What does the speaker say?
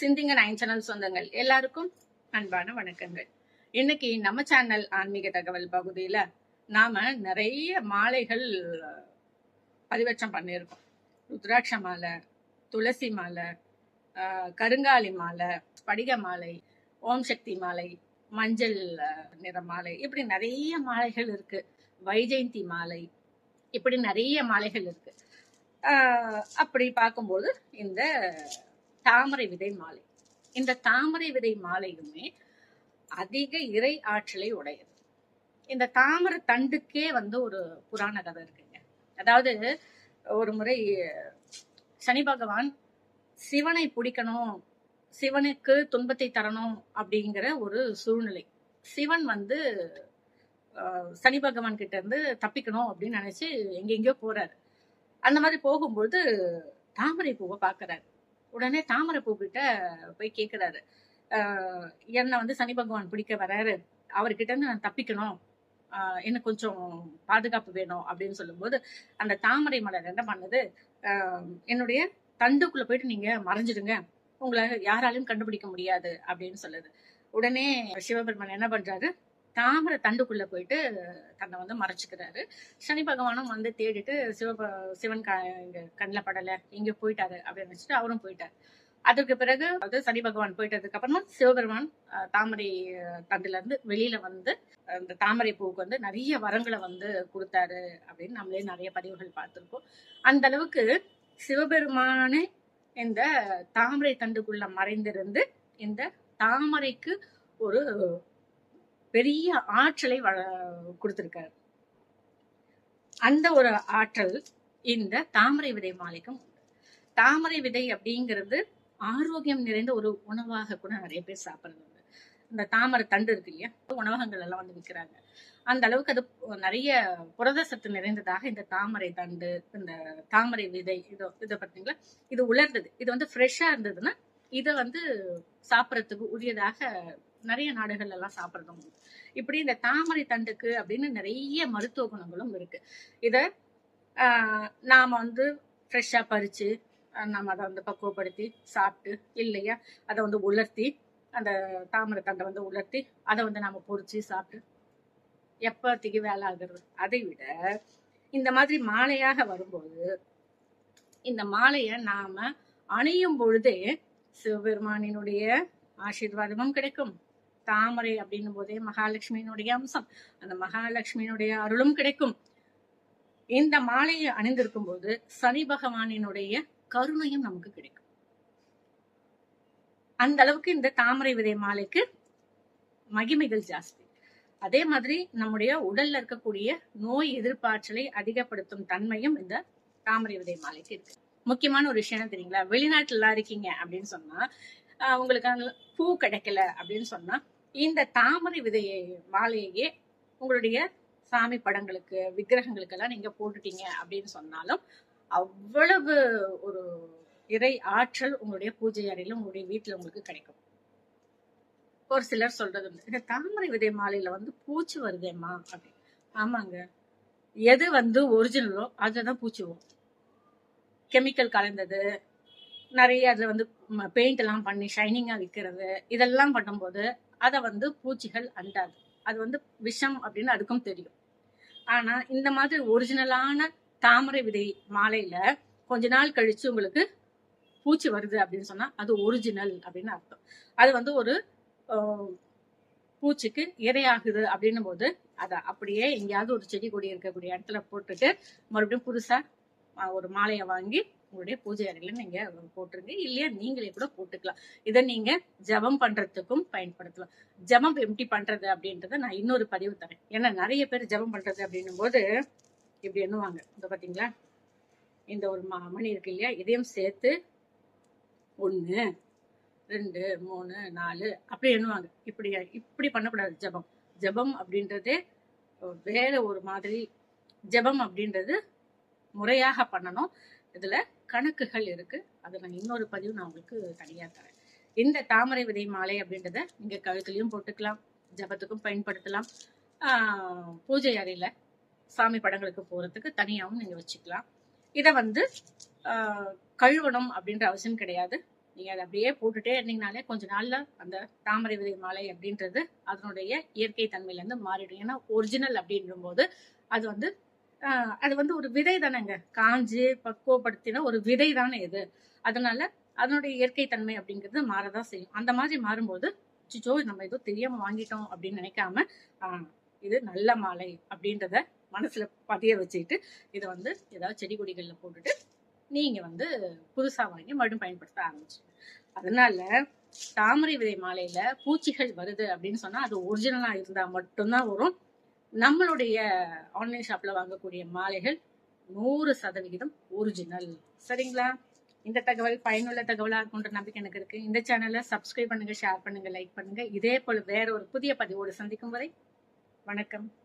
சிந்திங்க nine channel சொந்தங்கள். எல்லாருக்கும் அன்பான வணக்கங்கள். இன்னைக்கு நம்ம சேனல் ஆன்மீக தகவல் பகுதியில நாம நிறைய மாலைகள் பதிவேற்றம் பண்ணியிருக்கோம். ருத்ராட்ச மாலை துளசி மாலை கருங்காலி மாலை படிக மாலை ஓம் சக்தி மாலை மஞ்சள் நிற மாலை. இப்படி நிறைய மாலைகள் இருக்கு. வைஜெயந்தி மாலை. இப்படி நிறைய மாலைகள் இருக்கு. அப்படி பார்க்கும்போது இந்த தாமரை விதை மாலை. இந்த தாமரை விதை மாலையுமே அதிக இறை ஆற்றலை உடையது. இந்த தாமரை தண்டுக்கே வந்து ஒரு புராண கதை இருக்குங்க. அதாவது ஒரு முறை சனி பகவான் சிவனை பிடிக்கணும் சிவனுக்கு துன்பத்தை தரணும் அப்படிங்கிற ஒரு சூழ்நிலை. சிவன் வந்து சனி பகவான் கிட்ட இருந்து தப்பிக்கணும் அப்படின்னு நினைச்சு எங்கெங்கயோ போறாரு. அந்த மாதிரி போகும்போது தாமரை பூவை பாக்குறாரு உடனே தாமரை பூ கிட்ட போய் கேட்குறாரு என்னை வந்து சனி பகவான் பிடிக்க வராரு. அவர்கிட்ட இருந்து நான் தப்பிக்கணும். எனக்கு கொஞ்சம் பாதுகாப்பு வேணும் அப்படின்னு சொல்லும்போது அந்த தாமரை மலர் என்ன பண்ணுது? என்னுடைய தண்டுக்குள்ள போயிட்டு நீங்க மறைஞ்சிடுங்க. உங்களை யாராலையும் கண்டுபிடிக்க முடியாது அப்படின்னு சொல்லுது. உடனே சிவபெருமன் என்ன பண்றாரு? தாமரை தண்டுக்குள்ள போயிட்டு தன்னை வந்து மறைச்சுக்கிறாரு. சனி பகவானும் வந்து தேடிட்டு சிவ சிவன் க இங்க கண்ணில் படலை இங்கே போயிட்டாரு அப்படின்னு வச்சுட்டு அவரும் போயிட்டாரு. அதற்கு பிறகு அது சனி பகவான் போயிட்டதுக்கு அப்புறமா சிவபெருமான் தாமரை தண்டுல இருந்து வெளியில வந்து அந்த தாமரை பூவுக்கு வந்து நிறைய வரங்களை வந்து கொடுத்தாரு அப்படின்னு நம்மளே நிறைய பதிவுகள் பார்த்திருக்கோம். அந்த அளவுக்கு சிவபெருமானே இந்த தாமரை தண்டுக்குள்ள மறைந்திருந்து இந்த தாமரைக்கு ஒரு பெரிய ஆற்றலை வள கொடுத்திருக்காரு. அந்த ஒரு ஆற்றல் இந்த தாமரை விதை மாலைக்கும் உண்டு தாமரை விதை அப்படிங்கிறது ஆரோக்கியம் நிறைந்த ஒரு உணவாக கூட நிறைய பேர் சாப்பிடுறது இந்த தாமரை தண்டு இருக்கு இல்லையா? உணவகங்கள் எல்லாம் வந்து விற்கிறாங்க. அந்த அளவுக்கு அது நிறைய புரத சத்து நிறைந்ததாக இந்த தாமரை தண்டு இந்த தாமரை விதை இதோ இதை பார்த்தீங்களா? இது உலர்ந்தது. இது வந்து ஃப்ரெஷ்ஷாக இருந்ததுன்னா இதை வந்து சாப்பிட்றதுக்கு உரியதாக நிறைய நாடுகள் எல்லாம் சாப்பிட்றது உண்டு. இப்படி இந்த தாமரை தண்டுக்கு அப்படின்னு நிறைய மருத்துவ குணங்களும் இருக்கு. இத ஆஹ், நாம வந்து ஃப்ரெஷ்ஷாக பறிச்சு நம்ம அதை வந்து பக்குவப்படுத்தி சாப்பிட்டு இல்லையா அதை வந்து உலர்த்தி அந்த தாமரை தண்டை வந்து உலர்த்தி அதை வந்து நாம பொறிச்சு சாப்பிட்டு எப்பத்திக்கு வேலை ஆகுறது? அதை விட இந்த மாதிரி மாலையாக வரும்போது இந்த மாலையை நாம அணியும் பொழுதே சிவபெருமானினுடைய ஆசீர்வாதமும் கிடைக்கும். தாமரை அப்படின்னும் போதே மகாலட்சுமியினுடைய அம்சம். அந்த மகாலட்சுமியினுடைய அருளும் கிடைக்கும். இந்த மாலையை அணிந்திருக்கும் போது சனி பகவானினுடைய கருணையும் நமக்கு கிடைக்கும். அந்த அளவுக்கு இந்த தாமரை விதை மாலைக்கு மகிமைகள் ஜாஸ்தி. அதே மாதிரி நம்முடைய உடல்ல இருக்கக்கூடிய நோய் எதிர்ப்பாற்றலை அதிகப்படுத்தும் தன்மையும் இந்த தாமரை விதை மாலைக்கு இருக்கு. முக்கியமான ஒரு விஷயம் என்ன தெரியுங்களா? வெளிநாட்டுல எல்லாம் இருக்கீங்க அப்படின்னு சொன்னா உங்களுக்கு அந்த பூ கிடைக்கல அப்படின்னு சொன்னா இந்த தாமரை விதையை மாலையே உங்களுடைய சாமி படங்களுக்கு விக்கிரகங்களுக்கெல்லாம் நீங்க போட்டுட்டீங்க அப்படின்னு சொன்னாலும் அவ்வளவு ஒரு இறை ஆற்றல் உங்களுடைய பூஜை அறையில உங்களுடைய வீட்டுல உங்களுக்கு கிடைக்கும். ஒரு சிலர் சொல்றது இந்த தாமரை விதை மாலையில வந்து பூச்சி வருதேம்மா அப்படி ஆமாங்க. எது வந்து ஒரிஜினலோ அதுதான் பூச்சி வரும். கெமிக்கல் கலந்தது நிறைய அதுல வந்து பெயிண்ட் எல்லாம் பண்ணி ஷைனிங்கா விற்கிறது இதெல்லாம் பண்ணும்போது அதை வந்து பூச்சிகள் அண்டாது. அது வந்து விஷம் அப்படின்னு அதுக்கும் தெரியும். ஆனா இந்த மாதிரி ஒரிஜினலான தாமரை விதை மாலையில கொஞ்ச நாள் கழிச்சு உங்களுக்கு பூச்சி வருது அப்படின்னு சொன்னா அது ஒரிஜினல் அப்படின்னு அர்த்தம். அது வந்து ஒரு பூச்சிக்கு இரையாகுது அப்படின்னும் போது அதை அப்படியே எங்கேயாவது ஒரு செடி கொடி இருக்கக்கூடிய இடத்துல போட்டுட்டு மறுபடியும் புதுசா ஒரு மாலையை வாங்கி உங்களுடைய பூஜை அறையில நீங்க போட்டுருங்க. இல்லையா நீங்களே கூட போட்டுக்கலாம். இதை நீங்க ஜெபம் பண்றதுக்கும் பயன்படுத்தலாம். ஜெபம் எப்படி பண்றது அப்படின்றத நான் இன்னொரு பதிவு தரேன். ஏன்னா நிறைய பேர் ஜெபம் பண்றது அப்படின்னும் போது இப்படி எண்ணுவாங்க. இந்த பாத்தீங்களா? இந்த ஒரு மணி இருக்கு இல்லையா? இதையும் சேர்த்து ஒன்று ரெண்டு மூணு நாலு அப்படி எண்ணுவாங்க. இப்படி இப்படி பண்ணக்கூடாது ஜெபம். ஜெபம் அப்படின்றதே வேற ஒரு மாதிரி ஜெபம் அப்படின்றது முறையாக பண்ணணும். இதுல கணக்குகள் இருக்கு. அதை நான் இன்னொரு பதிவு நான் உங்களுக்கு தனியா தரேன். இந்த தாமரை விதை மாலை அப்படின்றத நீங்கள் கழுத்துலயும் போட்டுக்கலாம். ஜபத்துக்கும் பயன்படுத்தலாம். பூஜை அறையில சாமி படங்களுக்கு போறதுக்கு தனியாகவும் நீங்க வச்சுக்கலாம். இதை வந்து கழுவணும் அப்படின்ற அவசியம் கிடையாது. நீங்க அதை அப்படியே போட்டுட்டே இருந்தீங்கனாலே கொஞ்ச நாள்ல அந்த தாமரை விதை மாலை அப்படின்றது அதனுடைய இயற்கை தன்மையில இருந்து மாறிடும். ஏன்னா ஒரிஜினல் அப்படின்ற போது அது வந்து அது வந்து ஒரு விதை தானேங்க. காஞ்சு பக்குவப்படுத்தின ஒரு விதை தானே இது. அதனால அதனுடைய இயற்கை தன்மை அப்படிங்கிறது மாறதான் செய்யும். அந்த மாதிரி மாறும்போது சிச்சோ நம்ம ஏதோ தெரியாம வாங்கிட்டோம் அப்படின்னு நினைக்காம இது நல்ல மாலை அப்படின்றத மனசுல பதிய வச்சுக்கிட்டு இதை வந்து ஏதாவது செடி கொடிகள்ல போட்டுட்டு நீங்க வந்து புதுசா வாங்கி மறுபடியும் பயன்படுத்த ஆரம்பிச்சு அதனால தாமரை விதை மாலையில பூச்சிகள் வருது அப்படின்னு சொன்னா அது ஒரிஜினலா இருந்தா மட்டும்தான் வரும். நம்மளுடைய ஆன்லைன் ஷாப்ல வாங்கக்கூடிய மாலைகள் நூறு சதவிகிதம் ஒரிஜினல் சரிங்களா? இந்த தகவல் பயனுள்ள தகவலாக இருக்குன்ற நம்பிக்கை எனக்கு இருக்கு. இந்த சேனலை சப்ஸ்கிரைப் பண்ணுங்க ஷேர் பண்ணுங்க லைக் பண்ணுங்க. இதே போல வேற ஒரு புதிய பதிவோடு சந்திக்கும் வரை வணக்கம்.